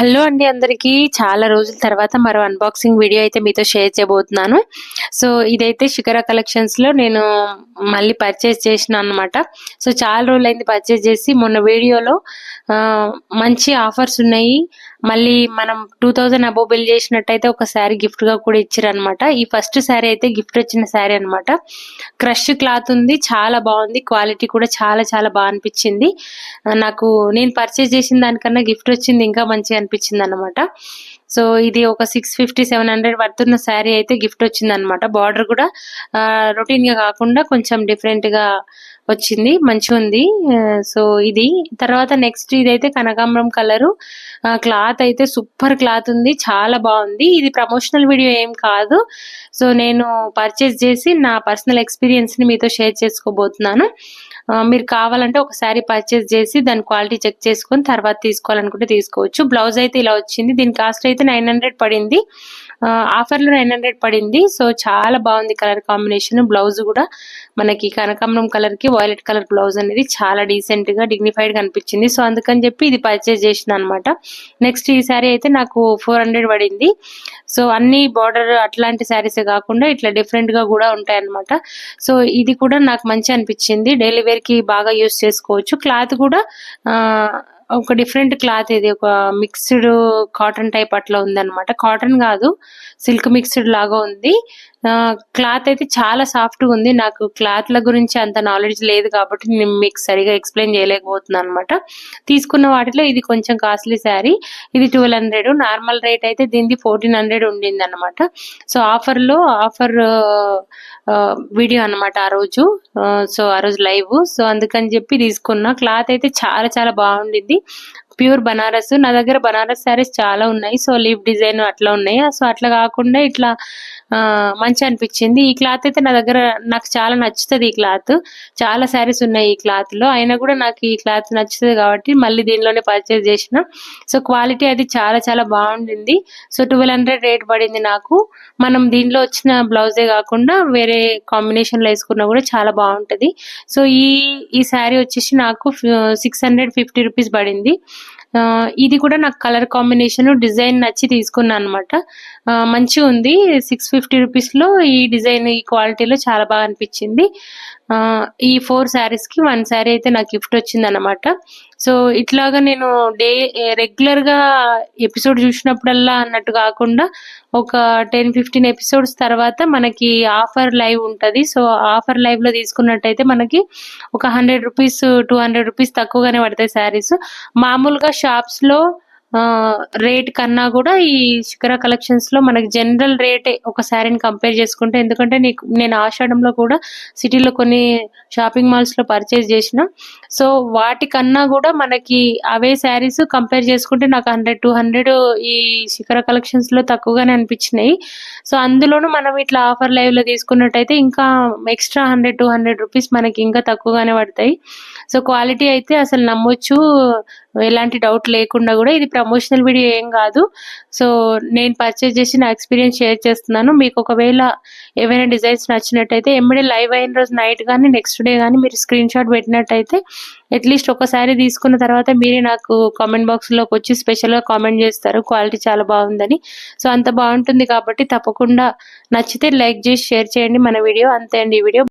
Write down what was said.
Hello అండి అందరికీ. చాలా రోజుల తర్వాత మరో అన్బాక్సింగ్ వీడియో అయితే మీతో షేర్ చేయబోతున్నాను. సో ఇదైతే శిఖర కలెక్షన్స్లో నేను మళ్ళీ పర్చేస్ చేసిన అనమాట సో చాలా రోజులైంది పర్చేస్ చేసి మొన్న వీడియోలో మంచి ఆఫర్స్ ఉన్నాయి. మళ్ళీ మనం టూ థౌజండ్ అబో బిల్ చేసినట్టయితే ఒక శారీ గిఫ్ట్గా కూడా ఇచ్చారనమాట ఈ ఫస్ట్ శారీ అయితే గిఫ్ట్ వచ్చిన శారీ అనమాట క్రష్ క్లాత్ ఉంది చాలా బాగుంది క్వాలిటీ కూడా చాలా చాలా బాగా అనిపించింది. నాకు నేను పర్చేస్ చేసిన దానికన్నా గిఫ్ట్ వచ్చింది ఇంకా మంచిగా అనిపించింది అనమాట సో ఇది ఒక సిక్స్ ఫిఫ్టీ సెవెన్ హండ్రెడ్ పడుతున్న శారీ అయితే గిఫ్ట్ వచ్చింది అనమాట బార్డర్ కూడా రొటీన్గా కాకుండా కొంచెం డిఫరెంట్గా వచ్చింది మంచిగా ఉంది. సో ఇది తర్వాత నెక్స్ట్ ఇదైతే కనకాంబరం కలరు. క్లాత్ అయితే సూపర్ క్లాత్ ఉంది చాలా బాగుంది. ఇది ప్రమోషనల్ వీడియో ఏం కాదు. సో నేను పర్చేస్ చేసి నా పర్సనల్ ఎక్స్పీరియన్స్ని మీతో షేర్ చేసుకోబోతున్నాను. మీరు కావాలంటే ఒకసారి పర్చేస్ చేసి దాని క్వాలిటీ చెక్ చేసుకొని తర్వాత తీసుకోవాలనుకుంటే తీసుకోవచ్చు. బ్లౌజ్ అయితే ఇలా వచ్చింది దీని కాస్ట్ అయితే నైన్ హండ్రెడ్ పడింది. ఆఫర్లో నైన్ హండ్రెడ్ పడింది. సో చాలా బాగుంది కలర్ కాంబినేషన్. బ్లౌజ్ కూడా మనకి కనకాంబరం కలర్కి వైలెట్ కలర్ బ్లౌజ్ అనేది చాలా డీసెంట్గా డిగ్నిఫైడ్ కనిపించింది. అనిపించింది సో అందుకని చెప్పి ఇది పర్చేజ్ చేసిన అనమాట నెక్స్ట్ ఈ శారీ అయితే నాకు ఫోర్ హండ్రెడ్ పడింది. సో అన్ని బార్డర్ అట్లాంటి శారీసే కాకుండా ఇట్లా డిఫరెంట్గా కూడా ఉంటాయి అనమాట సో ఇది కూడా నాకు మంచి అనిపించింది. డైలీ వేర్కి బాగా యూస్ చేసుకోవచ్చు. క్లాత్ కూడా ఒక డిఫరెంట్ క్లాత్ ఇది. ఒక మిక్స్డ్ కాటన్ టైప్ అట్లా ఉందన్నమాట. కాటన్ కాదు సిల్క్ మిక్స్డ్ లాగా ఉంది. క్లాత్ అయితే చాలా సాఫ్ట్గా ఉంది. నాకు క్లాత్ల గురించి అంత నాలెడ్జ్ లేదు కాబట్టి నేను మీకు సరిగా ఎక్స్ప్లెయిన్ చేయలేకపోతున్నాను అనమాట తీసుకున్న వాటిలో ఇది కొంచెం కాస్ట్లీ శారీ. ఇది ట్వెల్వ్ హండ్రెడ్. నార్మల్ రేట్ అయితే దీనిది ఫోర్టీన్ హండ్రెడ్ ఉండింది అనమాట సో ఆఫర్లో ఆఫర్ వీడియో అనమాట ఆ రోజు. సో ఆ రోజు లైవ్. సో అందుకని చెప్పి తీసుకున్న. క్లాత్ అయితే చాలా చాలా బాగుండింది. ప్యూర్ బనారస్. నా దగ్గర బనారస్ శారీస్ చాలా ఉన్నాయి. సో లీవ్ డిజైన్ అట్లా ఉన్నాయి. సో అట్లా కాకుండా ఇట్లా మంచి అనిపించింది. ఈ క్లాత్ అయితే నా దగ్గర నాకు చాలా నచ్చుతుంది ఈ క్లాత్. చాలా శారీస్ ఉన్నాయి ఈ క్లాత్లో అయినా కూడా నాకు ఈ క్లాత్ నచ్చుతుంది కాబట్టి మళ్ళీ దీనిలోనే పర్చేస్ చేసిన. సో క్వాలిటీ అది చాలా చాలా బాగుండింది. సో ట్వెల్వ్ హండ్రెడ్ రేట్ పడింది నాకు. మనం దీనిలో వచ్చిన బ్లౌజే కాకుండా వేరే కాంబినేషన్లో వేసుకున్నా కూడా చాలా బాగుంటుంది. సో ఈ ఈ శారీ వచ్చేసి నాకు సిక్స్ హండ్రెడ్ ఫిఫ్టీ రూపీస్ పడింది. ఇది కూడా నాకు కలర్ కాంబినేషన్ డిజైన్ నచ్చి తీసుకున్నాను అనమాట మంచిగా ఉంది సిక్స్ ఫిఫ్టీ రూపీస్లో ఈ డిజైన్ ఈ క్వాలిటీలో చాలా బాగా అనిపించింది. ఈ ఫోర్ శారీస్కి వన్ శారీ అయితే నాకు గిఫ్ట్ వచ్చింది అనమాట సో ఇట్లాగా నేను డే రెగ్యులర్గా ఎపిసోడ్ చూసినప్పుడల్లా అన్నట్టు కాకుండా ఒక టెన్ ఫిఫ్టీన్ ఎపిసోడ్స్ తర్వాత మనకి ఆఫర్ లైవ్ ఉంటుంది. సో ఆఫర్ లైవ్లో తీసుకున్నట్టయితే మనకి ఒక hundred rupees two hundred rupees తక్కువగానే పడతాయి శారీస్ మామూలుగా షాప్స్లో రేట్ కన్నా కూడా ఈ శిఖర కలెక్షన్స్లో మనకి జనరల్ రేటే ఒక శారీని కంపేర్ చేసుకుంటే ఎందుకంటే నీకు నేను ఆషాఢంలో కూడా సిటీలో కొన్ని షాపింగ్ మాల్స్లో పర్చేస్ చేసిన. సో వాటికన్నా కూడా మనకి అవే శారీస్ కంపేర్ చేసుకుంటే నాకు హండ్రెడ్ టూ హండ్రెడ్ ఈ శిఖర కలెక్షన్స్లో తక్కువగానే అనిపించినాయి. సో అందులోనూ మనం ఇట్లా ఆఫర్ లైవ్లో తీసుకున్నట్టయితే ఇంకా extra hundred two hundred rupees మనకి ఇంకా తక్కువగానే పడతాయి. సో క్వాలిటీ అయితే అసలు నమ్మొచ్చు. ఎలాంటి డౌట్ లేకుండా కూడా ఇది ప్రమోషనల్ వీడియో ఏం కాదు. సో నేను పర్చేస్ చేసి నా ఎక్స్పీరియన్స్ షేర్ చేస్తున్నాను. మీకు ఒకవేళ ఏవైనా డిజైన్స్ నచ్చినట్టయితే ఎమ్మడే లైవ్ అయిన రోజు నైట్ కానీ నెక్స్ట్ డే కానీ మీరు స్క్రీన్ షాట్ పెట్టినట్టయితే అట్లీస్ట్ ఒకసారి తీసుకున్న తర్వాత మీరే నాకు కామెంట్ బాక్స్లోకి వచ్చి స్పెషల్గా కామెంట్ చేస్తారు. క్వాలిటీ చాలా బాగుందని. సో అంత బాగుంటుంది కాబట్టి తప్పకుండా నచ్చితే లైక్ చేసి షేర్ చేయండి మన వీడియో అంతే అండి ఈ వీడియో